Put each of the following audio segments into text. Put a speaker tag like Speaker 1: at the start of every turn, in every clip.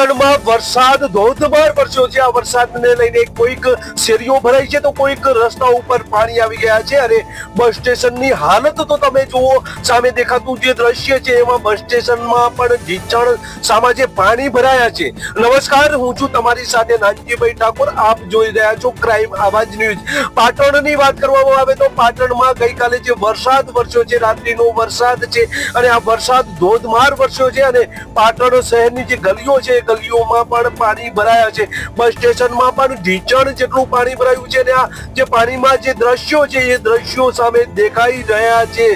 Speaker 1: પાટણમાં વરસાદ, ધોધમાર વરસ્યો છે. આ વરસાદને લઈને કોઈક શેરીઓ ભરાઈ છે તો કોઈક રસ્તા ઉપર પાણી આવી ગયા છે અને બસ સ્ટેશનની હાલત તો તમે જુઓ, સામે દેખાતું જે દ્રશ્ય છે એમાં બસ સ્ટેશનમાં પણ ઢીચણ, સામા જે પાણી ભરાયા છે. નમસ્કાર, હું છું તમારી સાથે નાનજીભાઈ ઠાકોર. આપ જોઈ રહ્યા છો ક્રાઇમ આવાજ ન્યૂઝ પાટણની વાત કરવામાં આવે તો પાટણમાં ગઈકાલે જે વરસાદ વરસ્યો છે, રાત્રિનો વરસાદ છે અને આ વરસાદ ધોધમાર વરસ્યો છે અને પાટણ શહેરની જે ગલીઓ છે ગલીઓમાં પણ પાણી ભરાયા છે. બસ સ્ટેશનમાં પણ ઢીચણ જેટલું પાણી ભરાયું છે ને આ જે પાણીમાં જે દ્રશ્યો છે એ દ્રશ્યો સામે દેખાઈ રહ્યા છે.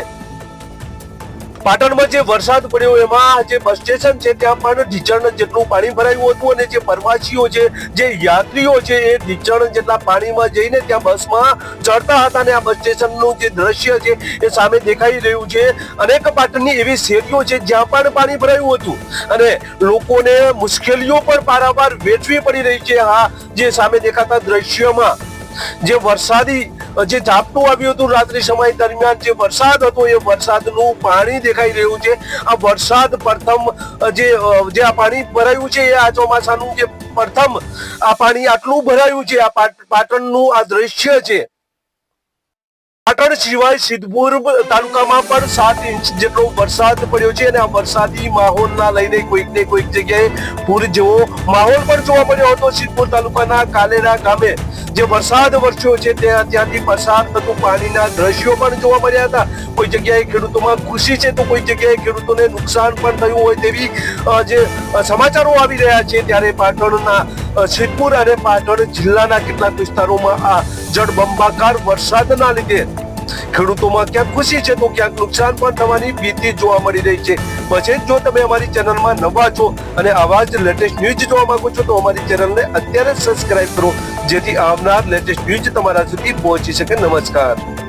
Speaker 1: પાટણમાં જે વરસાદ પડ્યો, એમાં જે બસ સ્ટેશન છે, ત્યાં પણ ઢીચણ જેટલું પાણી ભરાયું હતું અને જે પ્રવાસીઓ છે, જે યાત્રીઓ છે, એ ઢીચણ જેટલા પાણીમાં જઈને ત્યાં બસમાં ચડતા હતા અને આ બસ સ્ટેશનનું જે દ્રશ્ય છે, એ સામે દેખાઈ રહ્યું છે. અનેક પાટણની એવી શેરીઓ છે, જ્યાં પણ પાણી ભરાયું હતું. અને લોકોને મુશ્કેલીઓ પણ પારાવાર વેઠવી પડી રહી છે હા જે સામે દેખાતા દ્રશ્યમાં. જે વરસાદી જે ઝાપટું આવ્યું હતું રાત્રિ સમય દરમિયાન, જે વરસાદ હતો, એ વરસાદનું પાણી દેખાઈ રહ્યું છે. આ વરસાદ પ્રથમ જે જે આ પાણી ભરાયું છે, એ આ ચોમાસાનું જે પ્રથમ આ પાણી આટલું ભરાયું છે, આ પાટ- પાટણનું આ દ્રશ્ય છે. પાટણ સિવાય સિદ્ધપુર તાલુકામાં પણ સાત ઇંચ જેટલો વરસાદ પડ્યો છે અને આ વરસાદી માહોલના લઈને કોઈક ને કોઈક જગ્યાએ પૂર જેવો માહોલ પણ જોવા મળ્યો હતો. સિદ્ધપુર તાલુકાના કાલેરા ગામે જે વરસાદ વરસ્યો છે ત્યાં ત્યાંથી પસાર થતું પાણીના દ્રશ્યો પણ જોવા મળ્યા હતા. કોઈ જગ્યાએ ખેડૂતોમાં ખુશી છે તો કોઈ જગ્યાએ ખેડૂતોને નુકસાન પણ થયું હોય તેવી જે સમાચારો આવી રહ્યા છે ત્યારે પાટણના સિદ્ધપુર અને પાટણ જિલ્લાના કેટલાક વિસ્તારોમાં આ જળબંબાકાર વરસાદના લીધે ખેડૂતોમાં ક્યાંક ખુશી છે તો ક્યાંક નુકસાન પણ થવાની ભીતિ જોવા મળી રહી છે. પછી જો તમે અમારી ચેનલમાં નવા છો અને આવા જ લેટેસ્ટ ન્યૂઝ જોવા માંગો છો તો અમારી ચેનલને અત્યારે સબસ્ક્રાઇબ કરો, જેથી આવનાર લેટેસ્ટ ન્યૂઝ તમારા સુધી પહોંચી શકે. નમસ્કાર.